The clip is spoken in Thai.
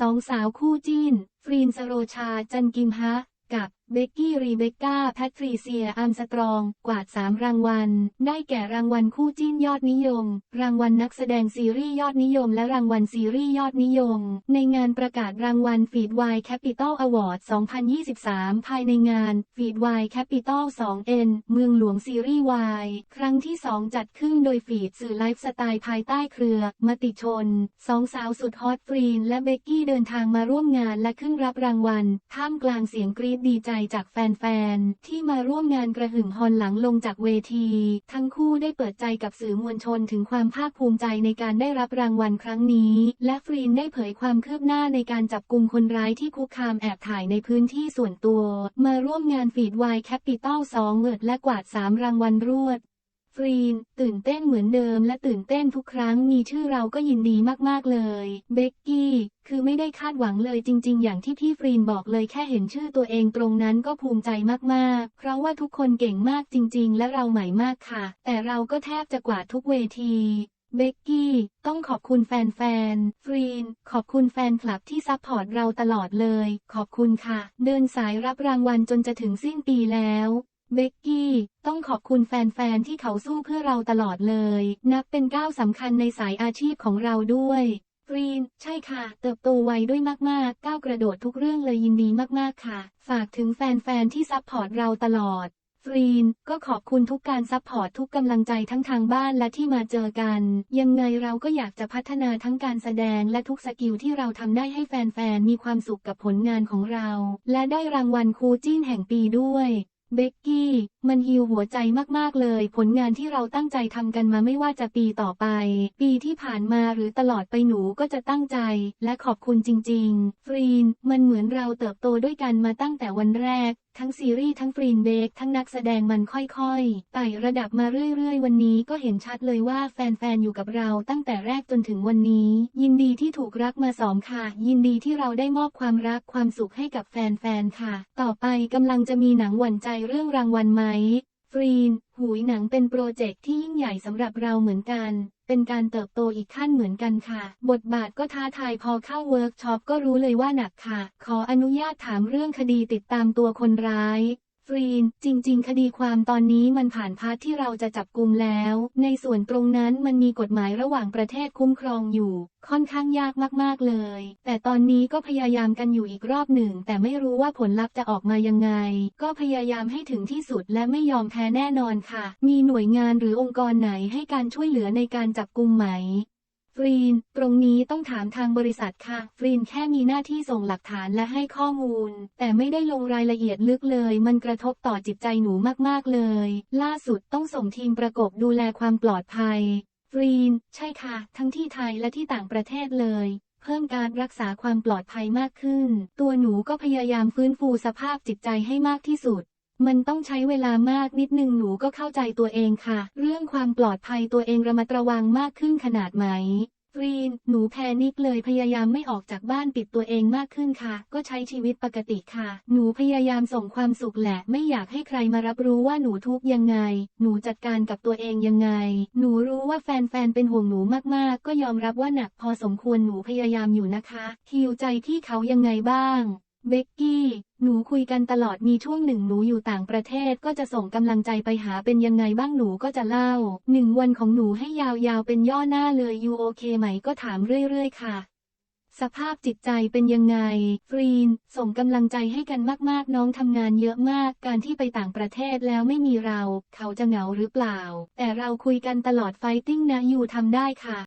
สองสาวคู่จิ้น ฟรีนสโรชาจันกิมฮะ กับ เบกกี้รีเบคก้าแพทริเซียอัมสตรอง กวาด 3 รางวัล ได้แก่รางวัลคู่จิ้นยอดนิยม รางวัลนักแสดงซีรีส์ยอดนิยม และรางวัลซีรีส์ยอดนิยม ในงานประกาศรางวัลฟีดไวแคปิตอลอวอร์ด 2023 ภายในงานฟีดไวแคปิตอล 2N เมืองหลวงซีรีส์วายครั้งที่ 2 จัดขึ้นโดยฟีดสื่อไลฟ์สไตล์ภายใต้เครือ มติชนสองสาวสุดฮอตฟรีนและเบกกี้เดินทางมาร่วมงานและขึ้นรับรางวัลท่ามกลางเสียงกรี๊ดดีใจจากแฟนๆ ที่มาร่วมงานกระหึ่มฮอนหลังลงจากเวที ทั้งคู่ได้เปิดใจกับสื่อมวลชนถึงความภาคภูมิใจในการได้รับรางวัลครั้งนี้ และฟรีนได้เผยความคืบหน้าในการจับกลุ่มคนร้ายที่คุกคามแอบถ่ายในพื้นที่ส่วนตัว มาร่วมงานฟีดไวแคปิตอลสองเวิดและกวาด 3 รางวัลรวด ฟรีน ตื่นเต้นเหมือนเดิมและตื่นเต้นทุกครั้งมีชื่อเราก็ยินดีมากๆเลย เบกกี้ คือไม่ได้คาดหวังเลยจริง ๆ อย่างที่พี่ฟรีนบอกเลยแค่เห็นชื่อตัวเองตรงนั้นก็ภูมิใจมาก ๆ เพราะว่าทุกคนเก่งมากจริง ๆ และเราใหม่มากค่ะ แต่เราก็แทบจะกวาดทุกเวทีเบกกี้ ต้องขอบคุณแฟนๆ ฟรีน ขอบคุณแฟนคลับที่ซัพพอร์ตเราตลอดเลย ขอบคุณค่ะ เดินสายรับรางวัลจนจะถึงสิ้นปีแล้ว เบกกี้ ต้องขอบคุณแฟนๆ ที่เขาสู้เพื่อเราตลอดเลย นับเป็นก้าวสำคัญในสายอาชีพของเราด้วยฟรีน ใช่ค่ะ เติบโตไวด้วยมากๆ ก้าวกระโดดทุกเรื่องเลยยินดีมากๆค่ะ ฝากถึงแฟนๆ ที่ซัพพอร์ตเราตลอดฟรีน ก็ขอบคุณทุกการซัพพอร์ตทุกกำลังใจทั้งทางบ้านและที่มาเจอกัน ยังไงเราก็อยากจะพัฒนาทั้งการแสดงและทุกสกิลที่เราทำได้ให้แฟนๆ มีความสุขกับผลงานของเรา และได้รางวัลครูจิ้นแห่งปีด้วย เบกกี้ มันฮิวหัวใจมาก ๆ เลย ผลงานที่เราตั้งใจทำกันมาไม่ว่าจะปีต่อไป ปีที่ผ่านมาหรือตลอดไปหนูก็จะตั้งใจ และขอบคุณจริง ๆ ฟรีน มันเหมือนเราเติบโตด้วยกันมาตั้งแต่วันแรกทั้งซีรีส์ทั้งฟรีนเบกทั้งนักแสดงมันค่อยๆไต่ระดับมาเรื่อยๆ วันนี้ก็เห็นชัดเลยว่าแฟนๆ อยู่กับเราตั้งแต่แรกจนถึงวันนี้ ยินดีที่ถูกรักมาสองค่ะ ยินดีที่เราได้มอบความรักความสุขให้กับแฟนๆ ค่ะ ต่อไปกำลังจะมีหนังหวั่นใจเรื่องรางวัลไหม ฟรีน หูยหนังเป็นโปรเจกต์ที่ยิ่งใหญ่สำหรับเราเหมือนกัน เป็นการเติบโตอีกขั้นเหมือนกันค่ะ บทบาทก็ท้าทายพอเข้าเวิร์กช็อปก็รู้เลยว่าหนักค่ะ ขออนุญาตถามเรื่องคดีติดตามตัวคนร้าย ฟรีน จริง ๆ คดีความตอนนี้มันผ่านพาร์ทที่เราจะจับกลุ่มแล้ว ในส่วนตรงนั้นมันมีกฎหมายระหว่างประเทศคุ้มครองอยู่ ค่อนข้างยากมาก ๆ เลย แต่ตอนนี้ก็พยายามกันอยู่อีกรอบหนึ่ง แต่ไม่รู้ว่าผลลัพธ์จะออกมายังไง ก็พยายามให้ถึงที่สุดและไม่ยอมแพ้แน่นอนค่ะ มีหน่วยงานหรือองค์กรไหนให้การช่วยเหลือในการจับกลุ่มไหม ฟรีน ตรงนี้ต้องถามทางบริษัทค่ะ ฟรีนแค่มีหน้าที่ส่งหลักฐานและให้ข้อมูล แต่ไม่ได้ลงรายละเอียดลึกเลย มันกระทบต่อจิตใจหนูมากๆเลย ล่าสุดต้องส่งทีมประกบดูแลความปลอดภัย ฟรีน ใช่ค่ะ ทั้งที่ไทยและที่ต่างประเทศเลย เพิ่มการรักษาความปลอดภัยมากขึ้น ตัวหนูก็พยายามฟื้นฟูสภาพจิตใจให้มากที่สุด มันต้องใช้เวลามากนิดนึงหนูก็เข้าใจตัวเองค่ะ เรื่องความปลอดภัยตัวเองระมัดระวังมากขึ้นขนาดไหมฟรีน หนูแพนิคเลยพยายามไม่ออกจากบ้านปิดตัวเองมากขึ้นค่ะ ก็ใช้ชีวิตปกติค่ะ หนูพยายามส่งความสุขแหละ ไม่อยากให้ใครมารับรู้ว่าหนูทุกข์ยังไง หนูจัดการกับตัวเองยังไง หนูรู้ว่าแฟนๆ เป็นห่วงหนูมากๆ ก็ยอมรับว่าหนักพอสมควรหนูพยายามอยู่นะคะฮิวใจที่เขายังไงบ้าง เบกกี้ หนูคุยกันตลอดมีช่วงหนึ่งหนูอยู่ต่างประเทศก็จะส่งกำลังใจไปหาเป็นยังไงบ้างหนูก็จะเล่า หนึ่งวันของหนูให้ยาวๆเป็นย่อหน้าเลยยูโอเคไหมก็ถามเรื่อยๆค่ะ สภาพจิตใจเป็นยังไง ฟรีน ส่งกำลังใจให้กันมากๆน้องทำงานเยอะมาก การที่ไปต่างประเทศแล้วไม่มีเรา เขาจะเหงาหรือเปล่า แต่เราคุยกันตลอดไฟติ้งนะยูทำได้ค่ะ